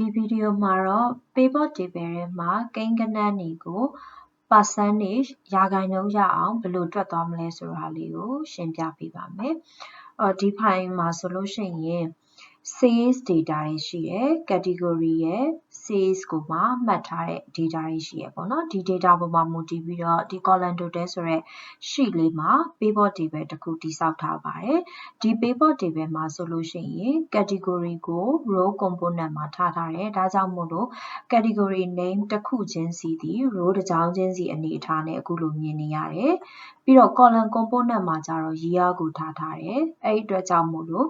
ဒီဗီဒီယိုမှာတော့ pivot table ထဲမှာကိန်းဂဏန်းတွေကို percentage ရာခိုင်နှုန်းရအောင်ဘယ်လိုတွက်သွားမလဲဆိုတာလေးကိုရှင်းပြပေးပါမယ်။အော်ဒီဖိုင်မှာဆိုလို့ရှိရင် sales data တွေရှိရယ် category ရယ် sales ကိုမှမှတ်ထားတဲ့ data တွေရှိရယ်ပေါ့နော်ဒီ data ပေါ်မှာမူတည်ပြီးတော့ဒီ column total ဆိုတဲ့ sheet လေးမှာ pivot table တစ်ခုတိစောက်ထားပါတယ်ဒီ pivot table မှာဆိုလို့ရှိရင် category ကို row component မှာထားထားတယ်ဒါကြောင့်မို့လို့ category name တစ်ခုချင်းစီဒီ row တစ်ကြောင်းချင်းစီအနေအထားနဲ့အခုလိုမြင်နေရတယ်ပြီးတော့ column component မှာကျတော့ year ကိုထားထားတယ်အဲ့ဒီအတွက်ကြောင့်မို့လို့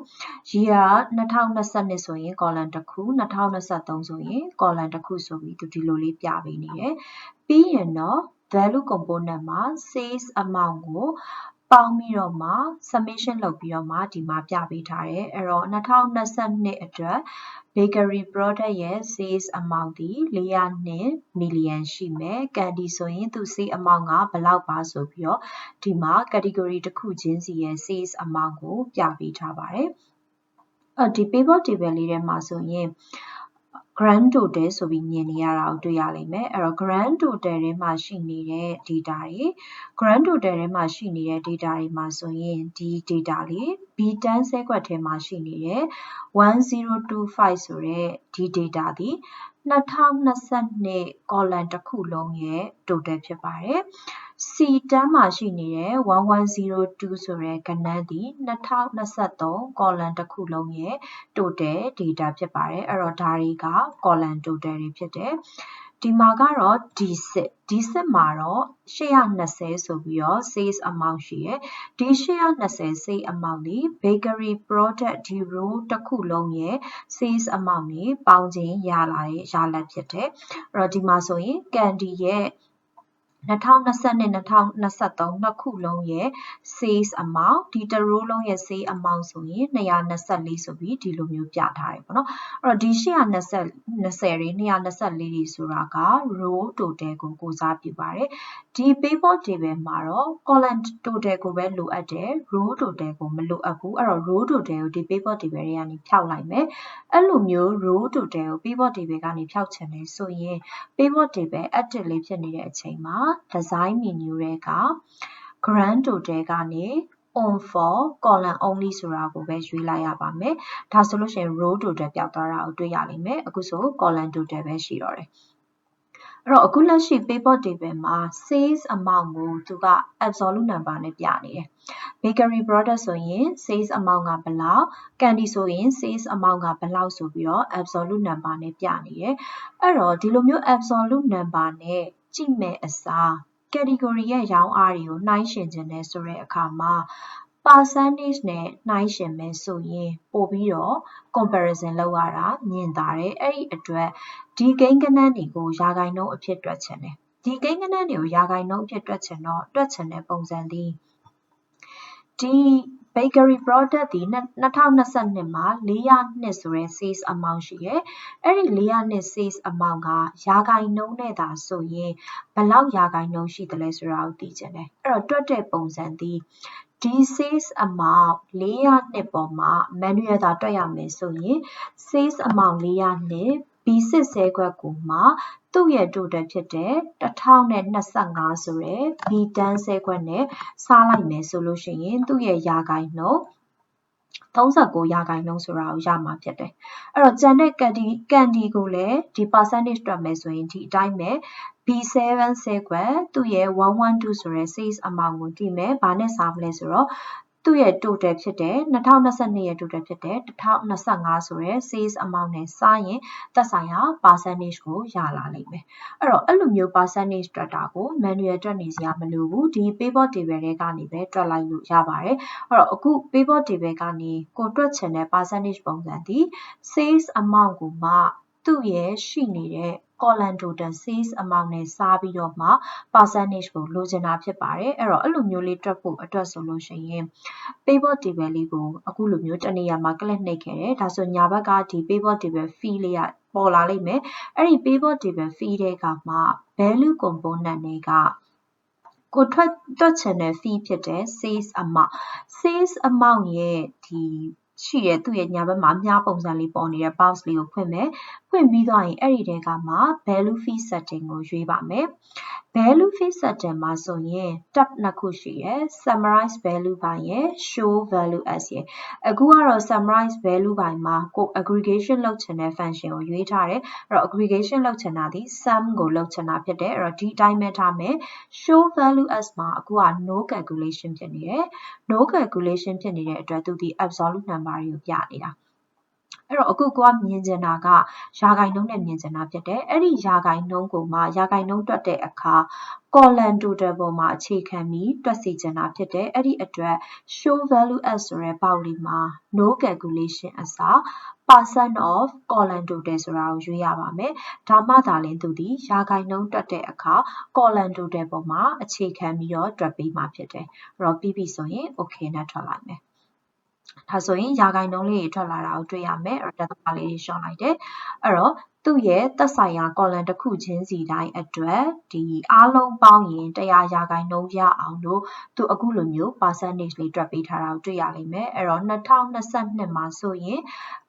year 2022ဆိုရင် column တစ်ခု2023ဆိုရင် column တစ်ခုဆိုပြီးသူဒီလိုလေးပြပေးနေတယ်ပြီးရင်တော့ value component မှာ sales amount ကို ပေါင်းပြီးတော့မှ summation လုပ်ပြီးတော့မှဒီမှာပြပေးထားတယ်အဲ့တော့2022အတွက် bakery product ရဲ့ sales amount ဒီ402 million ရှိမယ်။ candy ဆိုရင်သူ sales amount ကဘယ်လောက်ပါဆိုပြီးတော့ဒီမှာ category တစ်ခုချင်းစီရဲ့ sales amount ကိုပြပေးထားပါတယ်။အဲ့ဒီ pivot table လေးထဲမှာဆိုရင် grand total ဆိုပြီးမြင်နေရတာကိုတွေ့ရလိမ့်မယ်အဲ့တော့ grand total ထဲမှာရှိနေတဲ့ data တွေ grand total ထဲမှာရှိနေတဲ့ data တွေမှာဆိုရင်ဒီ data လေး B10 ဆဲကွက်ထဲမှာရှိနေတဲ့1025ဆိုတဲ့ဒီ data ဒီ2022 column တစ်ခုလုံးရဲ့ total ဖြစ်ပါတယ်။ C10 မှာရှိနေတဲ့ 1102 ဆိုတဲ့ကဏ္ဍဒီ2023 column တစ်ခုလုံးရဲ့ total data ဖြစ်ပါတယ်အဲ့တော့ဒါတွေက column total တွေဖြစ်တယ်ဒီမှာကတော့ D6 D6 မှာတော့820ဆိုပြီးတော့ sales amount ရှိရယ်ဒီ820 sales amount ဒီ bakery product ဒီ row တစ်ခုလုံးရဲ့ sales amount တွေပေါင်းခြင်းရလာတဲ့ရလဒ်ဖြစ်တယ်အဲ့တော့ဒီမှာဆိုရင် candy ရဲ့ 2022-2023 နှစ်ခုလုံးရဲ့ sales amount ဒီတစ် row လုံးရဲ့ sales amount ဆိုရင် 224 ဆိုပြီးဒီလိုမျိုးပြထားတယ်ပေါ့နော်အဲ့တော့ဒီ820 20တွေ 224တွေဆိုတာက row total ကိုကိုစားပြုပါတယ်ဒီ pivot table မှာတော့ column total ကိုပဲလိုအပ်တယ် row total ကိုမလိုအပ်ဘူးအဲ့တော့ row total ကိုဒီ pivot table တွေကနေဖြောက်လိုက်မယ်အဲ့လိုမျိုး row total ကို pivot table ကနေဖြောက်ချင်တယ်ဆိုရင် pivot table active လေးဖြစ်နေတဲ့အချိန်မှာ design menu တွေက grand total ကနေ on for column only ဆိုတာကိုပဲရွေးလိုက်ရပါမယ်။ဒါဆိုလို့ရှိရင် row total ပျောက်သွားတာကိုတွေ့ရလိမ့်မယ်။အခုဆို column total ပဲရှိတော့တယ်။အဲ့တော့အခုလက်ရှိ pivot table မှာ sales amount ကိုသူက absolute number နဲ့ပြနေတယ်။ bakery product ဆိုရင် sales amount ကဘယ်လောက် candy ဆိုရင် sales amount ကဘယ်လောက်ဆိုပြီးတော့ absolute number နဲ့ပြနေတယ်။အဲ့တော့ဒီလိုမျိုး absolute number နဲ့ ကြည့်မဲ့အစား category ရဲ့ရောင်းအားတွေကိုနှိုင်းယှဉ်ခြင်းနဲ့ဆိုတဲ့အခါမှာ percentage နဲ့နှိုင်းယှဉ်မယ်ဆိုရင်ပိုပြီးတော့ comparison လုပ်ရတာမြင်သာတယ်အဲ့ဒီအတွက်ဒီကိန်းဂဏန်းတွေကိုရာခိုင်နှုန်းအဖြစ်တွက်ချင်တယ်ဒီကိန်းဂဏန်းတွေကိုရာခိုင်နှုန်းအဖြစ်တွက်ချင်တော့တွက်ချင်တဲ့ပုံစံဒီဒီ bakery product ဒီ2022မှာ 402 ဆိုတဲ့ sales amount ရှိရယ် အဲ့ဒီ 402 sales amount က ရာခိုင်နှုန်းနဲ့သာဆိုရင် ဘယ်လောက်ရာခိုင်နှုန်းရှိသလဲဆိုတာကို သိချင်တယ် အဲ့တော့ တွက်တဲ့ပုံစံဒီဒီ sales amount 402 ပေါ်မှာ manual သာတွက်ရမယ်ဆိုရင် sales amount 402 B6 ဆဲခွက်ကိုမှ သူ့ရဲ့ total ဖြစ်တဲ့1025ဆိုတဲ့ B10 ဆဲခွက်နဲ့စားလိုက်မယ်ဆိုလို့ရှိရင်သူ့ရဲ့ရာခိုင်နှုန်း39ရာခိုင်နှုန်းဆိုတာကိုရမှာဖြစ်တယ်။အဲ့တော့ကျန်တဲ့ candy candy ကိုလည်းဒီ percentage တွက်မယ်ဆိုရင်ဒီအတိုင်းပဲ B7 ဆဲခွက်သူ့ရဲ့112ဆိုတဲ့ sales amount ကိုကြည့်မယ်။ဘာနဲ့စားမလဲဆိုတော့ သူ့ရဲ့ total ဖြစ်တဲ့2022ရဲ့ total ဖြစ်တဲ့1025ဆိုတဲ့ sales amount နဲ့စားရင်သက်ဆိုင်ရာ percentage ကိုရလာလိမ့်မယ်။အဲ့တော့အဲ့လိုမျိုး percentage တွက်တာကို manual တွက်နေစရာမလိုဘူး။ဒီ pivot table တွေကနေပဲတွက်လိုက်လို့ရပါတယ်။အဲ့တော့အခု pivot table ကနေကိုတွက်ချင်တဲ့ percentage ပုံစံဒီ sales amount ကိုမှသူ့ရဲ့ရှိနေတဲ့ column total sales amount နဲ့စားပြီးတော့မှ percentage ကိုလိုချင်တာဖြစ်ပါတယ်အဲ့တော့အဲ့လိုမျိုးလေးတွက်ဖို့အတွက်ဆိုလို့ရှိရင် pivot table လေးကိုအခုလိုမျိုးတနေရာမှာ click နှိပ်ခဲ့တယ်ဒါဆိုညာဘက်ကဒီ pivot table fee လေးကပေါ်လာလိမ့်မယ်အဲ့ဒီ pivot table fee တွေကမှ value component တွေကကိုထွက်တွက်ချင်တဲ့ fee ဖြစ်တဲ့ sales amount sales amount ရဲ့ဒီရှိရသူ့ရဲ့ညာဘက်မှာအများပုံစံလေးပေါ်နေတဲ့ box လေးကိုဖွင့်မယ်ဖွင့်ပြီးသွားရင်အဲ့ဒီတဲကမှ value fee setting ကိုရွေးပါမယ် value fee setting မှာဆိုရင် tab နှစ်ခုရှိရယ် summarize value ဘိုင်ရယ် show value as ရယ်အခုကတော့ summarize value ဘိုင်မှာကို aggregation လုပ်ချင်တဲ့ function ကိုရွေးထားတယ်အဲ့တော့ aggregation လုပ်ချင်တာဒီ sum ကိုလုပ်ချင်တာဖြစ်တယ်အဲ့တော့ဒီအတိုင်းပဲထားမယ် show value as မှာအခုက no calculation ဖြစ်နေတယ် no calculation ဖြစ်နေတဲ့အတွက်သူဒီ absolute number တွေကိုပြနေတာ အဲ့တော့အခုကိုကမြင်ချင်တာကရာဂိုင်နှုန်းနဲ့မြင်ချင်တာဖြစ်တယ်အဲ့ဒီရာဂိုင်နှုန်းကိုမှရာဂိုင်နှုန်းတွက်တဲ့အခါ column total ပေါ်မှာအခြေခံပြီးတွက်စီချင်တာဖြစ်တယ်အဲ့ဒီအတွက် show value as ဆိုတဲ့ပေါက်လေးမှာ no calculation အစား percent of column total ဆိုတာကိုရွေးရပါမယ်ဒါမှသာလျှင်သူဒီရာဂိုင်နှုန်းတွက်တဲ့အခါ column total ပေါ်မှာအခြေခံပြီးတော့တွက်ပေးမှာဖြစ်တယ်အဲ့တော့ပြီးပြီဆိုရင် okay နဲ့ထွက်လိုက်မယ် ဒါဆိုရင်ရာဂိုင်နှုန်းလေးတွေထွက်လာတာကိုတွေ့ရမယ်အဲ့တော့တက်သားလေးတွေရှော့လိုက်တယ်အဲ့တော့သူ့ရဲ့သက်ဆိုင်ရာ column တစ်ခုချင်းစီတိုင်းအတွက်ဒီအားလုံးပေါင်းရင်100ရာခိုင်နှုန်းရအောင်လို့သူအခုလိုမျိုး percentage လေးတွက်ပေးထားတာကိုတွေ့ရလိမ့်မယ်အဲ့တော့2022မှာဆိုရင်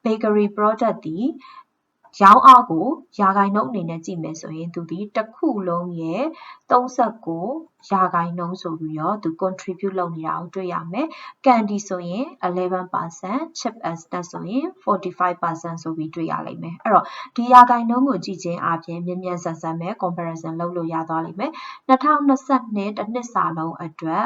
bakery product ဒီရောင်းအားကိုရာခိုင်နှုန်းအနေနဲ့ကြည့်မယ်ဆိုရင်သူဒီတစ်ခုလုံးရဲ့ 39ရာခိုင်နှုန်းဆိုပြီးတော့သူ contribute လုပ်နေတာကိုတွေ့ရမယ်။ candy ဆိုရင်11% chip and snack ဆိုရင်45%ဆိုပြီးတွေ့ရလိမ့်မယ်။အဲ့တော့ဒီရာခိုင်နှုန်းကိုကြည့်ခြင်းအပြင်မြင်မြန်ဆန်ဆန်ပဲ comparison လုပ်လို့ရသွားလိမ့်မယ်။2022တစ်နှစ်စာလုံးအတွက်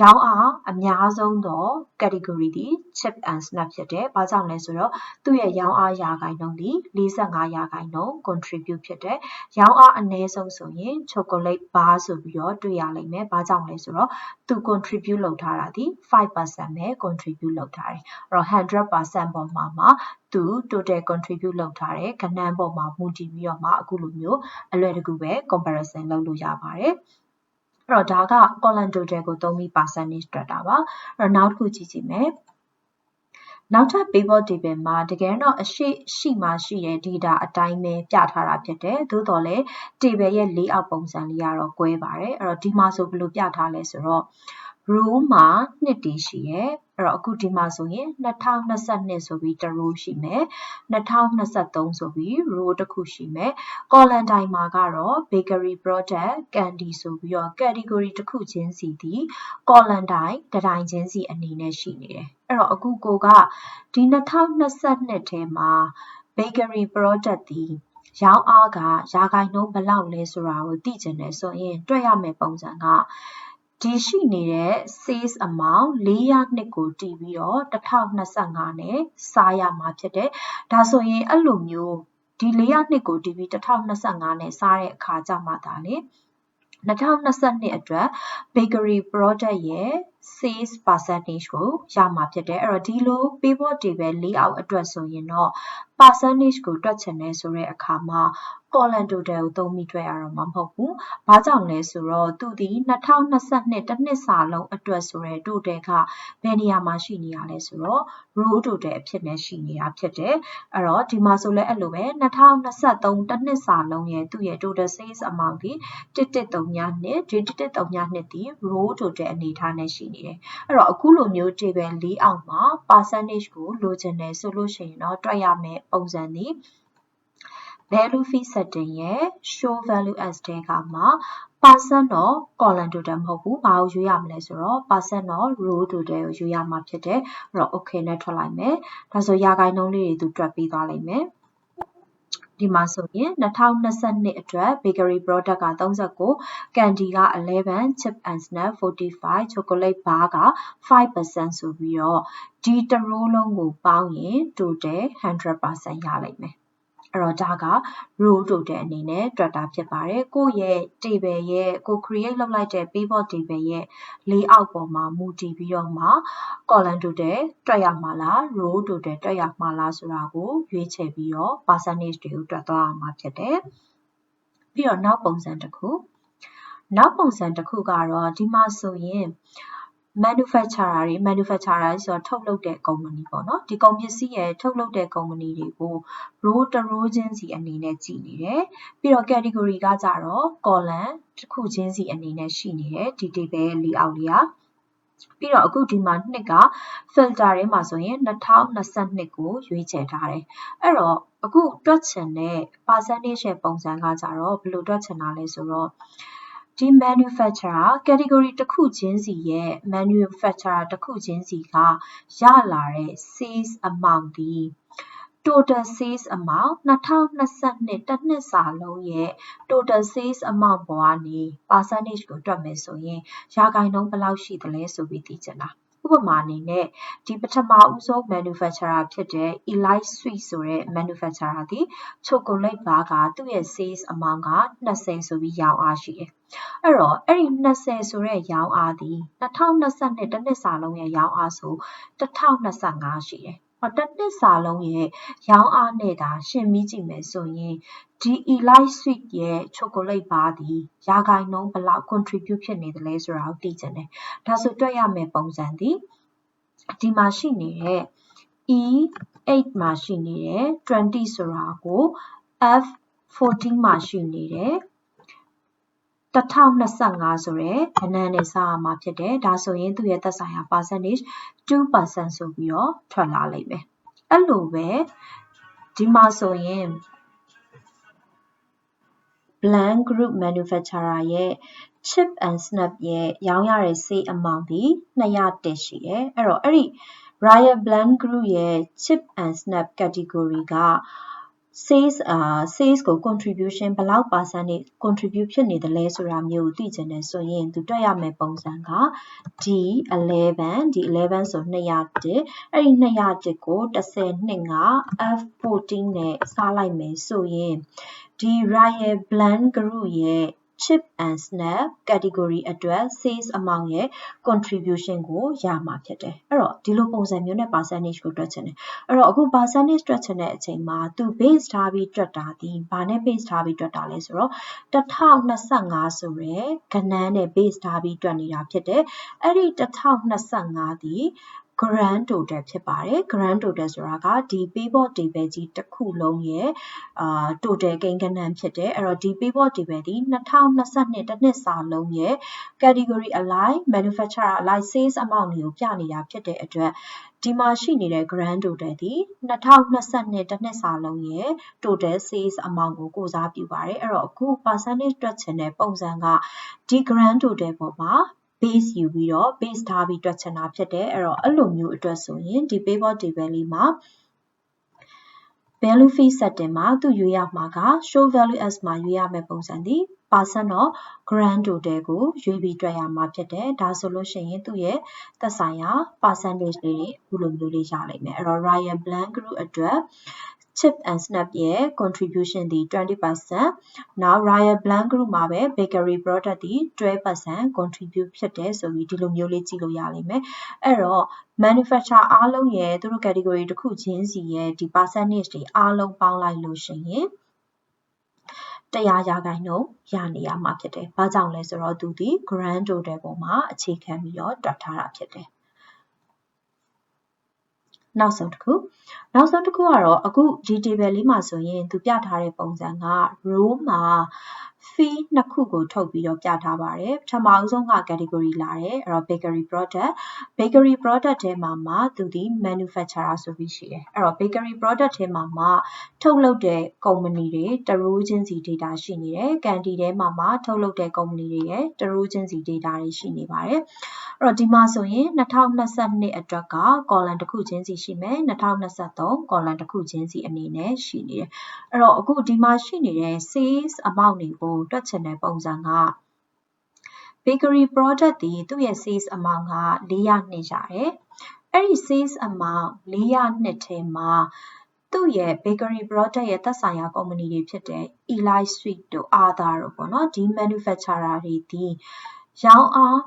ရောင်းအားအများဆုံးသော category ဒီ chip and snack ဖြစ်တယ်။ဘာကြောင့်လဲဆိုတော့သူ့ရဲ့ရောင်းအားရာခိုင်နှုန်းဒီ45ရာခိုင်နှုန်း contribute ဖြစ်တယ်။ရောင်းအားအနည်းဆုံးဆိုရင် chocolate bar ဆိုပြီးတော့တွေ့ရလိမ့်မယ်။ဘာကြောင့်လဲဆိုတော့သူ contribute လုပ်ထားတာဒီ5%ပဲ contribute လုပ်ထားတယ်။အဲ့တော့100%ပေါ်မှာမှာသူ total contribute လုပ်ထားတဲ့ကဏ္ဍပေါ်မှာမူတည်ပြီးတော့မှအခုလိုမျိုးအလွယ်တကူပဲ comparison လုပ်လို့ရပါတယ်။အဲ့တော့ဒါက column total ကိုသုံးပြီး percentage တွက်တာပါ။အဲ့တော့နောက်တစ်ခုကြည့်ကြည့်မယ်။ နောက်ထပ် pivot table မှာ တကယ်တော့အရှိရှိမှရှိတဲ့ data အတိုင်းပဲပြထားတာဖြစ်တယ်။သို့တော်လည်း table ရဲ့ layout ပုံစံလေးကတော့ ကွဲပါတယ်။အဲ့တော့ဒီမှာဆိုဘယ်လိုပြထားလဲဆိုတော့ row မှာနှစ်တည်ရှိရယ်အဲ့တော့အခုဒီမှာဆိုရင်2022ဆိုပြီးတ row ရှိမယ်2023ဆိုပြီး row တစ်ခုရှိမယ် column တိုင်းမှာကတော့ bakery product candy ဆိုပြီးတော့ category တစ်ခုချင်းစီဒီ column တိုင်းတစ်တိုင်းချင်းစီအနေနဲ့ရှိနေတယ်အဲ့တော့အခုကိုကဒီ2022ထဲမှာ bakery product ဒီရောင်းအားကရာခိုင်နှုန်းဘယ်လောက်လဲဆိုတာကိုသိချင်တယ်ဆိုရင် တွေ့ရမယ့်ပုံစံက ဒီရှိနေတဲ့ sales amount 400နှစ်ကိုတည်ပြီးတော့1025နဲ့စားရမှာဖြစ်တယ်။ဒါဆိုရင်အဲ့လိုမျိုးဒီ400နှစ်ကိုတည်ပြီး1025နဲ့စားတဲ့အခါကျမှသာလေ2022အတွက် bakery product ရဲ့ sales percentage ကိုရမှာဖြစ်တယ်အဲ့တော့ဒီလို pivot table layout အတွက်ဆိုရင်တော့ percentage ကိုတွက်ချင်တယ်ဆိုတဲ့အခါမှာ column total ကိုသုံးပြီးတွက်ရတော့မှာမဟုတ်ဘူး။ဘာကြောင့်လဲဆိုတော့သူဒီ2022တစ်နှစ်စာလုံးအတွက်ဆိုတဲ့ total ကဘယ်နေရာမှာရှိနေရလဲဆိုတော့ row total အဖြစ်နဲ့ရှိနေတာဖြစ်တယ်။အဲ့တော့ဒီမှာဆိုလဲအဲ့လိုပဲ2023တစ်နှစ်စာလုံးရဲ့သူ့ရဲ့ total sales amount ဒီ1139နှစ်ဒီ1139နှစ်ဒီ row total အနေထားနဲ့ရှိနေတယ်။အဲ့တော့အခုလိုမျိုး table ၄အောက်မှာ percentage ကိုလိုချင်တယ်ဆိုလို့ရှိရင်တော့တွက်ရမယ်ပုံစံဒီ value fee setting ရဲ့ show value as တဲကမှာ percent တော့ column total မဟုတ်ဘူး။ဘာကိုရွေးရမလဲဆိုတော့ percent တော့ row total ကိုရွေးရမှာဖြစ်တယ်။အဲ့တော့ okay နဲ့ထွက်လိုက်မယ်။ဒါဆိုရာခိုင်နှုန်းလေးတွေသူတွက်ပေးသွားလိမ့်မယ်။ ဒီမှာဆိုရင်2022အတွက် bakery product က39 candy က11 chip and snack 45 chocolate bar က5%ဆိုပြီးတော့ဒီတရိုးလုံးကိုပေါင်းရင် total 100%ရလိမ့်မယ် အဲ့တော့ဒါက row total အနေနဲ့တွက်တာဖြစ်ပါတယ်ကိုယ့်ရဲ့ table ရဲ့ကို create လုပ်လိုက်တဲ့ pivot table ရဲ့ layout ပေါ်မှာမူတည်ပြီးတော့မှ column total တွက်ရမှာလား row total တွက်ရမှာလားဆိုတာကိုရွေးချယ်ပြီးတော့ percentage တွေကိုတွက်သွားရမှာဖြစ်တယ်ပြီးတော့နောက်ပုံစံတစ်ခုနောက်ပုံစံတစ်ခုကတော့ဒီမှာဆိုရင် manufacturer တွေ manufacturer ဆိုတော့ထုတ်လုပ်တဲ့ company ပေါ့နော် ဒီကုန်ပစ္စည်းရဲ့ထုတ်လုပ်တဲ့ company တွေကို row တစ် row ချင်းစီအနေနဲ့ ကြည့်နေတယ် ပြီးတော့ category ကကြတော့ column တစ်ခုချင်းစီအနေနဲ့ ရှိနေတယ် ဒီ table ရဲ့ layout လေးอ่ะပြီးတော့ အခုဒီမှာ နှစ်က filter ထဲမှာဆိုရင်2022ကို ရွေးချယ်ထားတယ် အဲ့တော့ အခုတွက်ချင်တဲ့ percentage ရဲ့ ပုံစံကကြတော့ ဘယ်လိုတွက်ချင်တာလဲဆိုတော့ ဒီ manufacturer category တစ်ခုချင်းစီရဲ့ manufacturer တစ်ခုချင်းစီကရလာတဲ့ sales amount ဒီ total sales amount 2022တစ်နှစ်စာလုံးရဲ့ total sales amount ပေါ်ကနေ percentage ကိုတွက်မယ်ဆိုရင်ရာခိုင်နှုန်းဘယ်လောက်ရှိသလဲဆိုပြီးသိချင်တာဥ ပမာအနေနဲ့ ဒီပထမဦးဆုံး manufacturer ဖြစ်တဲ့ Elite Sweet ဆိုတဲ့ manufacturer ဒီ chocolate bar ကသူ့ရဲ့ sales amount က 20 ဆိုပြီးရောင်းအားရှိတယ်။အဲ့တော့အဲ့ဒီ20ဆိုတဲ့ရောင်းအားဒီ2022တစ်နှစ်စာလုံးရဲ့ရောင်းအားဆို1025ရှိတယ်။တစ်နှစ်စာလုံးရဲ့ရောင်းအားနဲ့သာယှဉ်ပြီးကြည့်မယ်ဆိုရင် ဒီ Elite Sweet ရဲ့ chocolate bar သည် ရာခိုင်နှုန်း ဘယ်လောက် contribute ဖြစ်နေသလဲဆိုတာကို သိချင်တယ်။ဒါဆိုတွက်ရမယ့်ပုံစံသည် ဒီမှာရှိနေတဲ့ E8 မှာရှိနေတဲ့ 20 ဆိုတာကို F14 မှာရှိနေတဲ့1025ဆိုရဲအနန်းနဲ့စားရမှာဖြစ်တယ်ဒါဆိုရင်သူ့ရဲ့သက်ဆိုင်ရာ percentage 2%ဆိုပြီးတော့ ထွက်လာလိမ့်မယ်အဲ့လိုပဲ ဒီမှာဆိုရင် Blank Group Manufacturer ရဲ့ Chip and Snap ရဲ့ရောင်းရတဲ့ sale amount ဒီ200ရှိတယ်အဲ့တော့အဲ့ဒီ Royal Blank Group ရဲ့ Chip and Snap category က sales အာ sales ကို contribution ဘယ်လောက် percentage contribute ဖြစ်နေတယ်လဲဆိုတာမျိုးကိုသိချင်တယ်ဆိုရင်သူတွက်ရမယ့်ပုံစံက D11 D11 ဆို201အဲ့ဒီ201ကို10နှစ်က F14 နဲ့စားလိုက်မယ်ဆိုရင်ဒီ Royal Blend Group ရဲ့ chip and snap category အတွက် sales amount ရဲ့ contribution ကိုရမှာဖြစ်တယ်။အဲ့တော့ဒီလိုပုံစံမျိုးနဲ့ percentage ကိုတွက်ချင်တယ်။အဲ့တော့အခု percentage တွက်ချင်တဲ့အချိန်မှာသူ base ထားပြီးတွက်တာဒီဘာနဲ့ base ထားပြီးတွက်တာလဲဆိုတော့1025ဆိုရဲကဏ္ဍနဲ့ base ထားပြီးတွက်နေတာဖြစ်တယ်။အဲ့ဒီ1025ဒီ grand total ဖြစ်ပါတယ် grand total ဆိုတာကဒီ payboard table ကြီးတစ်ခုလုံးရဲ့အာ total ကိန်းဂဏန်းဖြစ်တယ်အဲ့တော့ဒီ payboard table ဒီ2022တစ်နှစ်စာလုံးရဲ့ category align manufacturer align sales amount တွေကိုပြနေတာဖြစ်တဲ့အတွက်ဒီမှာရှိနေတဲ့ grand total ဒီ2022တစ်နှစ်စာလုံးရဲ့ total sales amount ကိုကိုစားပြုပါတယ်အဲ့တော့အခု percentage တွက်ချင်တဲ့ပုံစံကဒီ grand total ပေါ်မှာ base ယူပြီးတော့ base ထားပြီးတွက်ချင်တာဖြစ်တယ်အဲ့တော့အဲ့လိုမျိုးအတွက်ဆိုရင်ဒီ pivot table လေးမှာ value fee setting မှာသူရွေးရမှာက show value as မှာရွေးရမယ့်ပုံစံဒီ percent of grand total ကိုရွေးပြီးတွက်ရမှာဖြစ်တယ်ဒါဆိုလို့ရှိရင်သူ့ရဲ့သက်ဆိုင်ရာ percentage လေးတွေအခုလိုမျိုးလေးရလိမ့်မယ်အဲ့တော့ Ryan Blank Group အတွက် Chip and Snap ရဲ့ contribution ဒီ20%နောက် Royal Blanc Group မှာပဲ bakery product ဒီ12% contribute ဖြစ်တယ်ဆိုပြီးဒီလိုမျိုးလေးကြည့်လို့ရလိမ့်မယ်အဲ့တော့ manufacturer အားလုံးရဲ့သူတို့ category တစ်ခုချင်းစီရဲ့ဒီ percentage တွေအားလုံးပေါင်းလိုက်လို့ရှိရင်တရားရာခိုင်နှုန်းရနေရမှာဖြစ်တယ်။ဘာကြောင့်လဲဆိုတော့သူဒီ grand total ပေါ်မှာအခြေခံပြီးတော့တွက်ထားတာဖြစ်တယ်။ နောက်ဆုံးတစ်ခုနောက်ဆုံးတစ်ခုကတော့အခုဒီ table လေးမှာဆိုရင်သူပြထားတဲ့ပုံစံက row မှာ fee နှစ်ခုကိုထုတ်ပြီးတော့ပြထားပါတယ်ပထမအဆုံးက category လာတယ်အဲ့တော့ bakery product bakery product ထဲမှာမှသူဒီ manufacturer ဆိုပြီးရှိတယ်အဲ့တော့ bakery product ထဲမှာမှထုတ်လုပ်တဲ့ company တွေတရိုးချင်းစီ data ရှိနေတယ်ကန်တီထဲမှာမှထုတ်လုပ်တဲ့ company တွေရဲ့တရိုးချင်းစီ data တွေရှိနေပါတယ်အဲ့တော့ဒီမှာဆိုရင်2022အတွက်က column တစ်ခုချင်းစီရှိမယ်2023 column တစ်ခုချင်းစီအနေနဲ့ရှိနေတယ်အဲ့တော့အခုဒီမှာရှိနေတဲ့ sales amount တွေကိုတွက်ချင်တဲ့ပုံစံက bakery product ဒီသူ့ရဲ့ sales amount က 400နှစ်ရတယ်အဲ့ဒီ sales amount 400နှစ်ထဲမှာသူ့ရဲ့ bakery product ရဲ့သက်ဆိုင်ရာ company တွေဖြစ်တဲ့ Elite Sweet တို့ Other တို့ပေါ့နော်ဒီ manufacturer တွေဒီရောင်းအား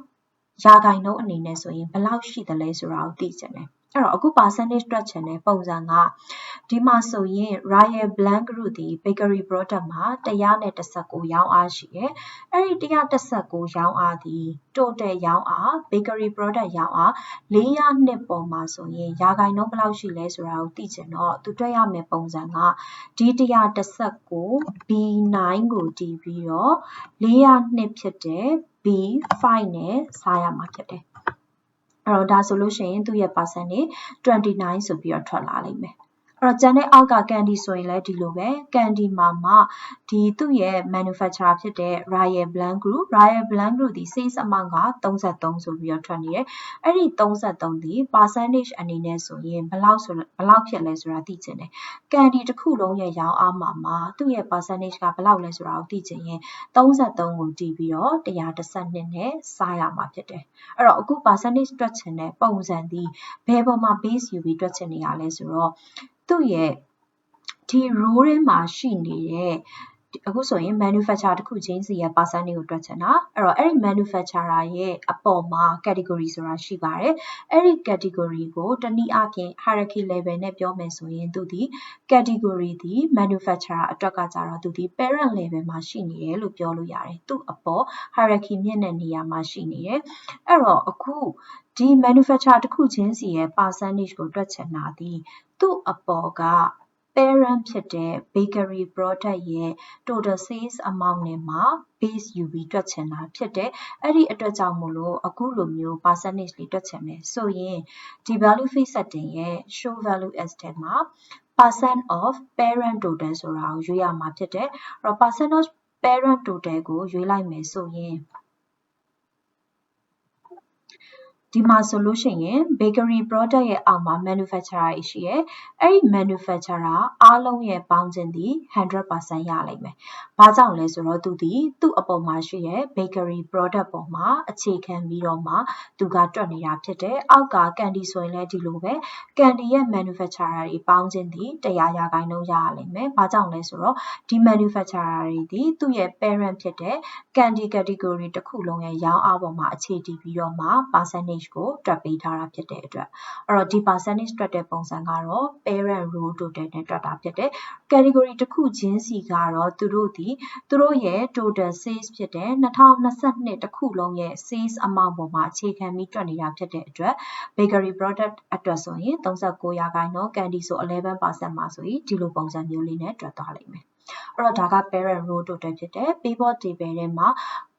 ရာခိုင်နှုန်းအနေနဲ့ဆိုရင်ဘယ်လောက်ရှိသလဲဆိုတာကိုသိချင်တယ် အဲ့တော့အခု percentage တွက်ချင်တဲ့ပုံစံကဒီမှာဆိုရင် Royal Blanc Group ဒီ bakery product မှာ119ရောင်းအားရှိတယ်။အဲ့ဒီ119ရောင်းအားဒီ total ရောင်းအား bakery product ရောင်းအား402ပုံမှာဆိုရင်ရာခိုင်နှုန်းဘယ်လောက်ရှိလဲဆိုတာကိုသိချင်တော့သူတွက်ရမယ့်ပုံစံကဒီ119 B9 ကိုတည်ပြီးတော့402ဖြစ်တဲ့ B5 နဲ့စားရမှာဖြစ်တယ်။ အဲ့တော့ဒါဆိုလို့ရှိရင်သူ့ရဲ့ percent နေ29ဆိုပြီးတော့ထွက်လာလိမ့်မယ် တော့ကျန်တဲ့အောက်က candy ဆိုရင်လည်းဒီလိုပဲ candy မှာမှဒီသူ့ရဲ့ manufacturer ဖြစ်တဲ့ Royal Blanc Group Royal Blanc Group ဒီ sales amount က33ဆိုပြီးတော့ထွက်နေတယ်အဲ့ဒီ33ဒီ percentage အနေနဲ့ဆိုရင်ဘယ်လောက်ဆိုဘယ်လောက်ဖြစ်လဲဆိုတာသိချင်တယ် candy တစ်ခုလုံးရဲ့ရောင်းအားမှာမှာသူ့ရဲ့ percentage ကဘယ်လောက်လဲဆိုတာကိုသိချင်ရင်33ကိုတည်ပြီးတော့112နဲ့စားရမှာဖြစ်တယ်အဲ့တော့အခု percentage တွက်ချင်တဲ့ပုံစံဒီဘယ်ပေါ်မှာ base ယူပြီးတွက်ချင်နေရလဲဆိုတော့ သူ့ရဲ့ဒီ row ထဲမှာရှိနေတဲ့ အခုဆိုရင် manufacturer တစ်ခုချင်းစီရဲ့ percentage ကိုတွက်ချင်တာအဲ့တော့အဲ့ဒီ manufacturer ရဲ့အပေါ်မှာ category ဆိုတာရှိပါတယ်အဲ့ဒီ category ကိုတနည်းအားဖြင့် hierarchy level နဲ့ပြောမယ်ဆိုရင်သူဒီ category ဒီ manufacturer အတွက်ကကြတော့သူဒီ parent level မှာရှိနေတယ်လို့ပြောလို့ရတယ်သူ့အပေါ် hierarchy မြင့်တဲ့နေရာမှာရှိနေတယ်အဲ့တော့အခုဒီ manufacturer တစ်ခုချင်းစီရဲ့ percentage ကိုတွက်ချင်တာဒီသူ့အပေါ်က parent ဖြစ်တဲ့ bakery product ရဲ့ total sales amount နဲ့မှာ base ယူပြီးတွက်ချင်တာဖြစ်တယ်။အဲ့ဒီအတွက်ကြောင့်မို့လို့အခုလိုမျိုး percentage လေးတွက်ချင်တယ်ဆိုရင်ဒီ value fix setting ရဲ့ show value as ထဲမှာ percent of parent total ဆိုတာကိုရွေးရမှာဖြစ်တယ်။အဲ့တော့ percent of parent total ကိုရွေးလိုက်မယ်ဆိုရင် ဒီမှာဆိုလို့ရှိရင် bakery product ရဲ့အောက်မှာ manufacturer တွေရှိရဲအဲ့ဒီ manufacturer အားလုံးရဲ့ပေါင်းခြင်းသည်100%ရလိမ့်မယ်။ဘာကြောင့်လဲဆိုတော့သူဒီသူ့အပေါ်မှာရှိရဲ bakery product ပေါ်မှာအခြေခံပြီးတော့မှသူကတွက်နေတာဖြစ်တယ်။အောက်က candy ဆိုရင်လည်းဒီလိုပဲ candy ရဲ့ manufacturer တွေပေါင်းခြင်းသည်100ရာခိုင်နှုန်းရရလိမ့်မယ်။ဘာကြောင့်လဲဆိုတော့ဒီ manufacturer တွေဒီသူ့ရဲ့ parent ဖြစ်တဲ့ candy category တစ်ခုလုံးရဲ့ရောင်းအားပေါ်မှာအခြေတည်ပြီးတော့မှ percentage percentage ကိုတွက်ပေးထားတာဖြစ်တဲ့အတွက်အဲ့တော့ဒီ percentage တွက်တဲ့ပုံစံကတော့ parent row total နဲ့တွက်တာဖြစ်တယ် category တစ်ခုချင်းစီကတော့သူတို့ဒီသူတို့ရဲ့ total sales ဖြစ်တဲ့2022တစ်ခုလုံးရဲ့ sales amount ပေါ်မှာအခြေခံပြီးတွက်နေတာဖြစ်တဲ့အတွက် bakery product အတွက်ဆိုရင်39ရာခိုင်နှုန်း candy ဆို11%မှာဆိုရင်ဒီလိုပုံစံမျိုးလေးနဲ့တွက်သွားလိမ့်မယ်အဲ့တော့ဒါက parent row total ဖြစ်တယ် pivot table ထဲမှာ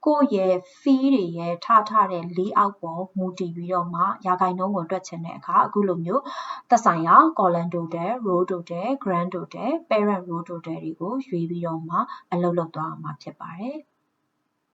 ကိုယ့်ရဲ့ fee တွေရဲ့ထားထားတဲ့ layout ပေါ်မူတည်ပြီးတော့မှရာခိုင်နှုန်းကိုတွက်ချင်တဲ့အခါအခုလိုမျိုးသက်ဆိုင်ရာ column total, row total, grand total, parent row total တွေကိုရွေးပြီးတော့မှအလုပ်လုပ်သွားမှာဖြစ်ပါတယ်။